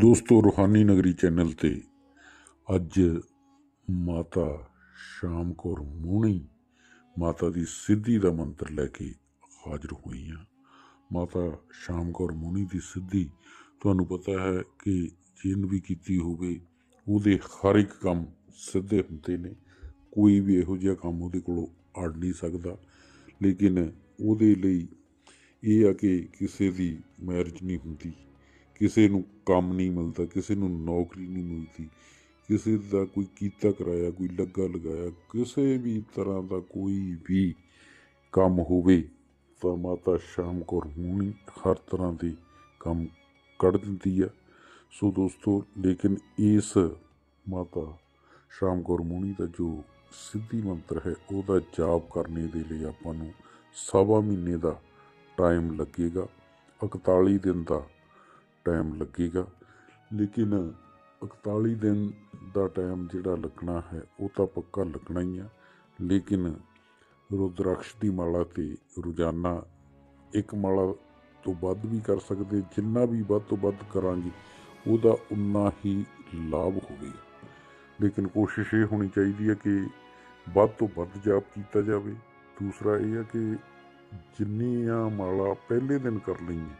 ਦੋਸਤੋ, ਰੂਹਾਨੀ ਨਗਰੀ ਚੈਨਲ ਤੇ ਅੱਜ ਮਾਤਾ ਸ਼ਾਮ ਕੌਰ ਮੋਹਣੀ ਮਾਤਾ ਦੀ ਸਿੱਧੀ ਦਾ ਮੰਤਰ ਲੈ ਕੇ ਹਾਜ਼ਰ ਹੋਈ ਹਾਂ। ਮਾਤਾ ਸ਼ਾਮ ਕੌਰ ਮੋਹਣੀ ਦੀ ਸਿੱਧੀ ਤੁਹਾਨੂੰ ਪਤਾ ਹੈ ਕਿ ਜਿਨ ਵੀ ਕੀਤੀ ਹੋਵੇ, ਉਹਦੇ ਹਰ ਇੱਕ ਕੰਮ ਸਿੱਧੇ ਹੁੰਦੇ ਨੇ। ਕੋਈ ਵੀ ਇਹੋ ਜਿਹਾ ਕੰਮ ਉਹਦੇ ਕੋਲੋਂ ਅੜ ਨਹੀਂ ਸਕਦਾ। ਲੇਕਿਨ ਉਹਦੇ ਲਈ ਇਹ ਆ ਕਿ ਕਿਸੇ ਦੀ ਮੈਰਿਜ ਨਹੀਂ ਹੁੰਦੀ। ਕਿਸੇ ਨੂੰ ਕੰਮ ਨਹੀਂ ਮਿਲਦਾ, ਕਿਸੇ ਨੂੰ ਨੌਕਰੀ ਨਹੀਂ ਮਿਲਦੀ, ਕਿਸੇ ਦਾ ਕੋਈ ਕੀਤਾ ਕਰਾਇਆ, ਕੋਈ ਲੱਗਾ ਲਗਾਇਆ, ਕਿਸੇ ਵੀ ਤਰ੍ਹਾਂ ਦਾ ਕੋਈ ਵੀ ਕੰਮ ਹੋਵੇ ਤਾਂ ਮਾਤਾ ਸ਼ਾਮ ਕੌਰ ਮੂਣੀ ਹਰ ਤਰ੍ਹਾਂ ਦੇ ਕੰਮ ਕੱਢ ਦਿੰਦੀ ਆ। ਸੋ ਦੋਸਤੋ, ਲੇਕਿਨ ਇਸ ਮਾਤਾ ਸ਼ਾਮ ਕੌਰ ਮੂਣੀ ਦਾ ਜੋ ਸਿੱਧੀ ਮੰਤਰ ਹੈ, ਉਹਦਾ ਜਾਪ ਕਰਨੇ ਦੇ ਲਈ ਆਪਾਂ ਨੂੰ ਸਵਾ ਮਹੀਨੇ ਦਾ ਟਾਈਮ ਲੱਗੇਗਾ। 41 ਦਿਨ ਦਾ ਟਾਈਮ ਲੱਗੇਗਾ। ਲੇਕਿਨ 41 ਦਿਨ ਦਾ ਟਾਈਮ ਜਿਹੜਾ ਲੱਗਣਾ ਹੈ, ਉਹ ਤਾਂ ਪੱਕਾ ਲੱਗਣਾ ਹੀ ਆ। ਲੇਕਿਨ ਰੁਦਰਾਕਸ਼ ਦੀ ਮਾਲਾ ਤੇ ਰੋਜ਼ਾਨਾ ਇੱਕ ਮਾਲਾ ਤੋਂ ਵੱਧ ਵੀ ਕਰ ਸਕਦੇ, ਜਿੰਨਾ ਵੀ ਵੱਧ ਤੋਂ ਵੱਧ ਕਰਾਂਗੇ, ਉਹਦਾ ਉਨਾ ਹੀ ਲਾਭ ਹੋਵੇਗਾ ਲੇਕਿਨ ਕੋਸ਼ਿਸ਼ ਇਹ ਹੋਣੀ ਚਾਹੀਦੀ ਹੈ ਕਿ ਵੱਧ ਤੋਂ ਵੱਧ ਜਾਪ ਕੀਤਾ ਜਾਵੇ। ਦੂਸਰਾ ਇਹ ਹੈ ਕਿ ਜਿੰਨੀਆਂ ਮਾਲਾ ਪਹਿਲੇ ਦਿਨ ਕਰ ਲਈਏ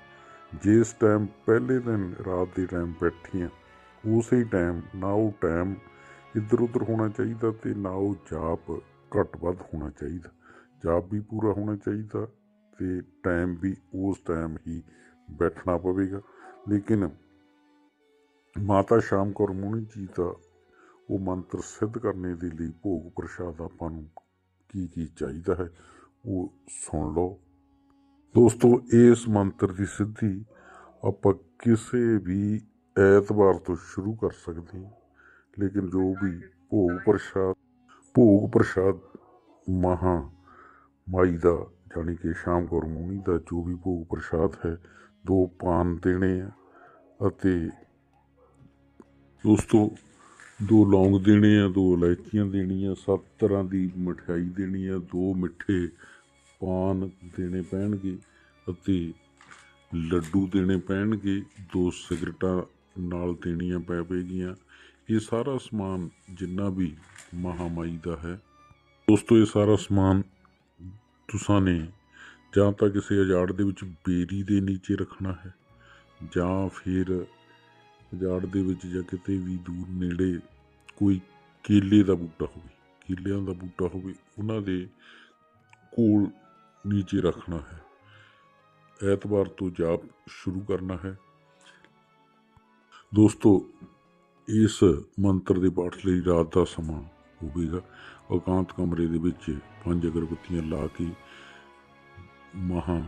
ਜਿਸ ਟਾਈਮ ਪਹਿਲੇ ਦਿਨ ਰਾਤ ਦੇ ਟਾਈਮ ਬੈਠੀਆਂ ਉਸੇ ਟਾਈਮ ਨਾ ਉਹ ਟਾਈਮ ਇੱਧਰ ਉੱਧਰ ਹੋਣਾ ਚਾਹੀਦਾ ਤੇ ਨਾ ਉਹ ਜਾਪ ਘੱਟ ਵੱਧ ਹੋਣਾ ਚਾਹੀਦਾ। ਜਾਪ ਵੀ ਪੂਰਾ ਹੋਣਾ ਚਾਹੀਦਾ ਤੇ ਟਾਈਮ ਵੀ ਉਸ ਟਾਈਮ ਹੀ ਬੈਠਣਾ ਪਵੇਗਾ। ਲੇਕਿਨ ਮਾਤਾ ਸ਼ਾਮ ਕੌਰ ਮੁਨੀ ਜੀ ਦਾ ਉਹ ਮੰਤਰ ਸਿੱਧ ਕਰਨੇ ਦੇ ਲਈ ਭੋਗ ਪ੍ਰਸ਼ਾਦ ਆਪਾਂ ਨੂੰ ਕੀ ਕੀ ਚਾਹੀਦਾ ਹੈ, ਉਹ ਸੁਣ ਲਓ। ਦੋਸਤੋ, ਇਸ ਮੰਤਰ ਦੀ ਸਿੱਧੀ ਆਪਾਂ ਕਿਸੇ ਵੀ ਐਤਵਾਰ ਤੋਂ ਸ਼ੁਰੂ ਕਰ ਸਕਦੇ ਹਾਂ। ਲੇਕਿਨ ਜੋ ਵੀ ਭੋਗ ਪ੍ਰਸ਼ਾਦ ਭੋਗ ਪ੍ਰਸ਼ਾਦ ਮਹਾ ਮਾਈ ਦਾ, ਜਾਣੀ ਕਿ ਸ਼ਾਮ ਕੌਰ ਮੂਨੀ ਦਾ ਜੋ ਵੀ ਭੋਗ ਪ੍ਰਸ਼ਾਦ ਹੈ, ਦੋ ਪਾਨ ਦੇਣੇ ਆ ਅਤੇ ਦੋਸਤੋ, ਦੋ ਲੌਂਗ ਦੇਣੇ ਆ, ਦੋ ਇਲਾਇਚੀਆਂ ਦੇਣੀਆਂ, ਸੱਤ ਤਰ੍ਹਾਂ ਦੀ ਮਠਿਆਈ ਦੇਣੀ ਆ, ਦੋ ਮਿੱਠੇ ਪਾਨ ਦੇਣੇ ਪੈਣਗੇ। ਅਤੇ ਲੱਡੂ ਦੇਣੇ ਪੈਣਗੇ, ਦੋ ਸਿਗਰਟਾਂ ਨਾਲ ਦੇਣੀਆਂ ਪੈ ਪਏਗੀਆਂ। ਇਹ ਸਾਰਾ ਸਮਾਨ ਜਿੰਨਾ ਵੀ ਮਹਾਮਾਈ ਦਾ ਹੈ। ਦੋਸਤੋ, ਇਹ ਸਾਰਾ ਸਮਾਨ ਤੁਸਾਂ ਨੇ ਜਾਂ ਤਾਂ ਕਿਸੇ ਅਜਾੜ ਦੇ ਵਿੱਚ ਬੇਰੀ ਦੇ ਨੀਚੇ ਰੱਖਣਾ ਹੈ, ਜਾਂ ਫਿਰ ਅਜਾੜ ਦੇ ਵਿੱਚ ਜਾਂ ਕਿਤੇ ਵੀ ਦੂਰ ਨੇੜੇ ਕੋਈ ਕੇਲੇ ਦਾ ਬੂਟਾ ਹੋਵੇ, ਕੇਲਿਆਂ ਦਾ ਬੂਟਾ ਹੋਵੇ, ਉਹਨਾਂ ਦੇ ਕੋਲ ਨੀਚੇ ਰੱਖਣਾ ਹੈ। ਐਤਵਾਰ ਤੋਂ ਜਾਪ ਸ਼ੁਰੂ ਕਰਨਾ ਹੈ। ਦੋਸਤੋ, ਇਸ ਮੰਤਰ ਦੇ ਪਾਠ ਲਈ ਰਾਤ ਦਾ ਸਮਾਂ ਹੋਵੇਗਾ। ਇਕਾਂਤ ਕਮਰੇ ਦੇ ਵਿੱਚ ਪੰਜ ਅਗਰਬੱਤੀਆਂ ਲਾ ਕੇ ਮਹਾ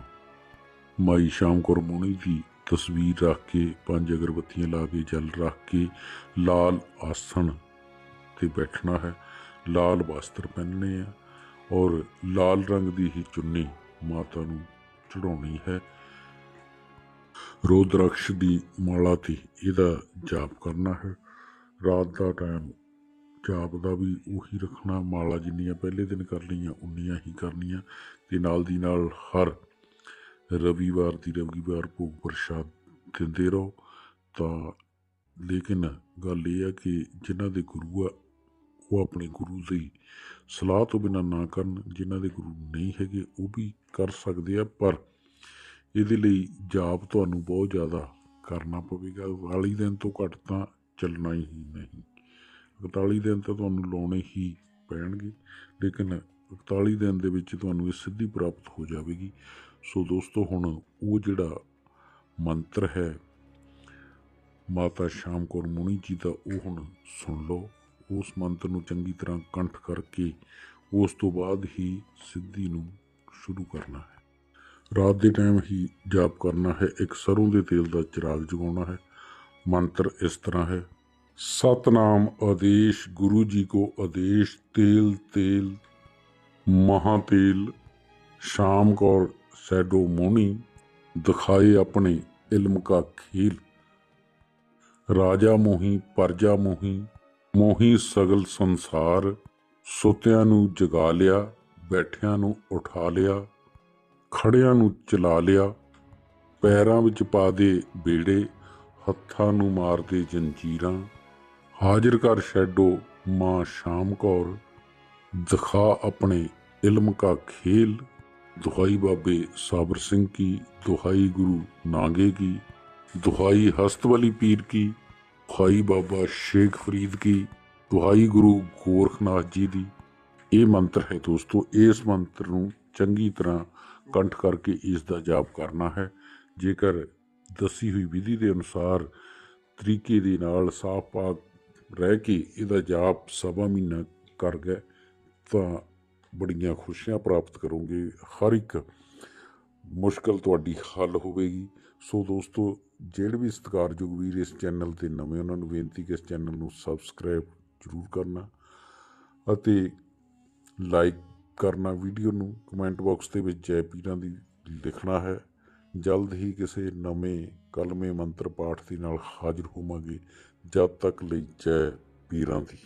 ਮਾਈ ਸ਼ਾਮ ਕੌਰ ਦੀ ਤਸਵੀਰ ਰੱਖ ਕੇ ਪੰਜ ਅਗਰਬੱਤੀਆਂ ਲਾ ਕੇ ਜਲ ਰੱਖ ਕੇ ਲਾਲ ਆਸਣ ਤੇ ਬੈਠਣਾ ਹੈ। ਲਾਲ ਵਸਤਰ ਪਹਿਨਣੇ ਆ ਔਰ ਲਾਲ ਰੰਗ ਦੀ ਹੀ ਚੁੰਨੀ ਮਾਤਾ ਨੂੰ ਚੜਾਉਣੀ ਹੈ। ਰੋਦਰਕਸ਼ ਦੀ ਮਾਲਾ ਤੇ ਇਹਦਾ ਜਾਪ ਕਰਨਾ ਹੈ। ਰਾਤ ਦਾ ਟਾਈਮ, ਜਾਪ ਦਾ ਵੀ ਉਹੀ ਰੱਖਣਾ। ਮਾਲਾ ਜਿੰਨੀਆਂ ਪਹਿਲੇ ਦਿਨ ਕਰ ਲਈਆਂ, ਉਨੀਆਂ ਹੀ ਕਰਨੀਆਂ। ਤੇ ਨਾਲ ਦੀ ਨਾਲ ਹਰ ਰਵੀਵਾਰ ਦੀ ਰਵੀਵਾਰ ਭੋਗ ਪ੍ਰਸ਼ਾਦ ਦਿੰਦੇ ਰਹੋ। ਤਾਂ ਲੇਕਿਨ ਗੱਲ ਇਹ ਹੈ ਕਿ ਜਿਨ੍ਹਾਂ ਦੇ ਗੁਰੂ ਆ ਉਹ ਆਪਣੇ ਗੁਰੂ ਦੀ ਸਲਾਹ ਤੋਂ ਬਿਨਾਂ ਨਾ ਕਰਨ, ਜਿਨ੍ਹਾਂ ਦੇ ਗੁਰੂ ਨਹੀਂ ਹੈਗੇ, ਉਹ ਵੀ ਕਰ ਸਕਦੇ ਆ, ਪਰ ਇਹਦੇ ਲਈ ਜਾਪ ਤੁਹਾਨੂੰ ਬਹੁਤ ਜ਼ਿਆਦਾ ਕਰਨਾ ਪਵੇਗਾ। 40 ਦਿਨ ਤੋਂ ਘੱਟ ਤਾਂ ਚੱਲਣਾ ਹੀ ਨਹੀਂ। 41 ਦਿਨ ਤਾਂ ਤੁਹਾਨੂੰ ਲਾਉਣੇ ਹੀ ਪੈਣਗੇ, ਲੇਕਿਨ 41 ਦਿਨ ਦੇ ਵਿੱਚ ਤੁਹਾਨੂੰ ਇਹ ਸਿੱਧੀ ਪ੍ਰਾਪਤ ਹੋ ਜਾਵੇਗੀ। ਸੋ ਦੋਸਤੋ, ਹੁਣ ਉਹ ਜਿਹੜਾ ਮੰਤਰ ਹੈ, ਮਾਤਾ ਸ਼ਾਮ ਕੌਰ ਮੁਨੀ ਜੀ ਦਾ, ਉਹ ਹੁਣ ਸੁਣ ਲਓ। ਉਸ ਮੰਤਰ ਨੂੰ ਚੰਗੀ ਤਰ੍ਹਾਂ ਕੰਠ ਕਰਕੇ ਉਸ ਤੋਂ ਬਾਅਦ ਹੀ ਸਿੱਧੀ ਨੂੰ ਸ਼ੁਰੂ ਕਰਨਾ ਹੈ। ਰਾਤ ਦੇ ਟਾਈਮ ਹੀ ਜਾਪ ਕਰਨਾ ਹੈ। ਇੱਕ ਸਰੋਂ ਦੇ ਤੇਲ ਦਾ ਚਿਰਾਗ ਜਗਾਉਣਾ ਹੈ। ਮੰਤਰ ਇਸ ਤਰ੍ਹਾਂ ਹੈ, ਸਤਨਾਮ ਆਦੇਸ਼, ਗੁਰੂ ਜੀ ਕੋ ਆਦੇਸ਼, ਤੇਲ ਤੇਲ, ਮਹਾ ਤੇਲ, ਸ਼ਾਮ ਕੌਰ, ਸੈਡੋ ਮੋਹਣੀ ਦਿਖਾਏ ਆਪਣੇ ਇਲਮ ਕਾ ਖੇਲ। ਰਾਜਾ ਮੋਹੀ, ਪਰਜਾ ਮੋਹੀ ਮੋਹੀ ਸਗਲ ਸੰਸਾਰ, ਸੁੱਤਿਆਂ ਨੂੰ ਜਗਾ ਲਿਆ, ਬੈਠਿਆਂ ਨੂੰ ਉਠਾ ਲਿਆ, ਖੜਿਆਂ ਨੂੰ ਚਲਾ ਲਿਆ, ਪੈਰਾਂ ਵਿੱਚ ਪਾ ਦੇ ਬੇੜੇ, ਹੱਥਾਂ ਨੂੰ ਮਾਰਦੇ ਜੰਜੀਰਾਂ, ਹਾਜ਼ਰ ਕਰ ਛੱਡੋ ਮਾਂ ਸ਼ਾਮ ਕੌਰ, ਦਿਖਾ ਆਪਣੇ ਇਲਮ ਕਾ ਖੇਲ, ਦੁਹਾਈ ਬਾਬੇ ਸਾਬਰ ਸਿੰਘ ਕੀ, ਦੁਹਾਈ ਗੁਰੂ ਨਾਂਗੇ ਕੀ, ਦੁਹਾਈ ਹਸਤ ਵਾਲੀ ਪੀਰ ਕੀ ਦੁਹਾਈ ਬਾਬਾ ਸ਼ੇਖ ਫਰੀਦ ਕੀ, ਦੁਹਾਈ ਗੁਰੂ ਗੋਰਖਨਾਥ ਜੀ ਦੀ। ਇਹ ਮੰਤਰ ਹੈ ਦੋਸਤੋ, ਇਸ ਮੰਤਰ ਨੂੰ ਚੰਗੀ ਤਰ੍ਹਾਂ ਕੰਠ ਕਰਕੇ ਇਸ ਦਾ ਜਾਪ ਕਰਨਾ ਹੈ। ਜੇਕਰ ਦੱਸੀ ਹੋਈ ਵਿਧੀ ਦੇ ਅਨੁਸਾਰ ਤਰੀਕੇ ਦੇ ਨਾਲ ਸਾਫ਼ ਪਾਕ ਰਹਿ ਕੇ ਇਹਦਾ ਜਾਪ ਸਵਾ ਮਹੀਨਾ ਕਰ ਗਏ, ਤਾਂ ਬੜੀਆਂ ਖੁਸ਼ੀਆਂ ਪ੍ਰਾਪਤ ਕਰੋਗੇ। ਹਰ ਇੱਕ ਮੁਸ਼ਕਲ ਤੁਹਾਡੀ ਹੱਲ ਹੋਵੇਗੀ। ਸੋ ਦੋਸਤੋ ਜਿਹੜੇ ਵੀ ਸਤਿਕਾਰਯੋਗ ਵੀਰ ਇਸ ਚੈਨਲ ਤੇ ਨਵੇਂ ਉਹਨਾਂ ਨੂੰ ਬੇਨਤੀ ਕਿ ਇਸ ਚੈਨਲ ਨੂੰ ਸਬਸਕ੍ਰਾਈਬ ਜ਼ਰੂਰ ਕਰਨਾ ਅਤੇ ਲਾਈਕ ਕਰਨਾ, ਵੀਡੀਓ ਨੂੰ ਕਮੈਂਟ ਬਾਕਸ ਦੇ ਵਿੱਚ ਜੈ ਪੀਰਾਂ ਦੀ ਲਿਖਣਾ ਹੈ। ਜਲਦ ਹੀ ਕਿਸੇ ਨਵੇਂ ਕਲਮੇ ਮੰਤਰ ਪਾਠ ਦੇ ਨਾਲ ਹਾਜ਼ਰ ਹੋਵਾਂਗੇ। ਜਦ ਤੱਕ ਲਈ ਜੈ ਪੀਰਾਂ ਦੀ।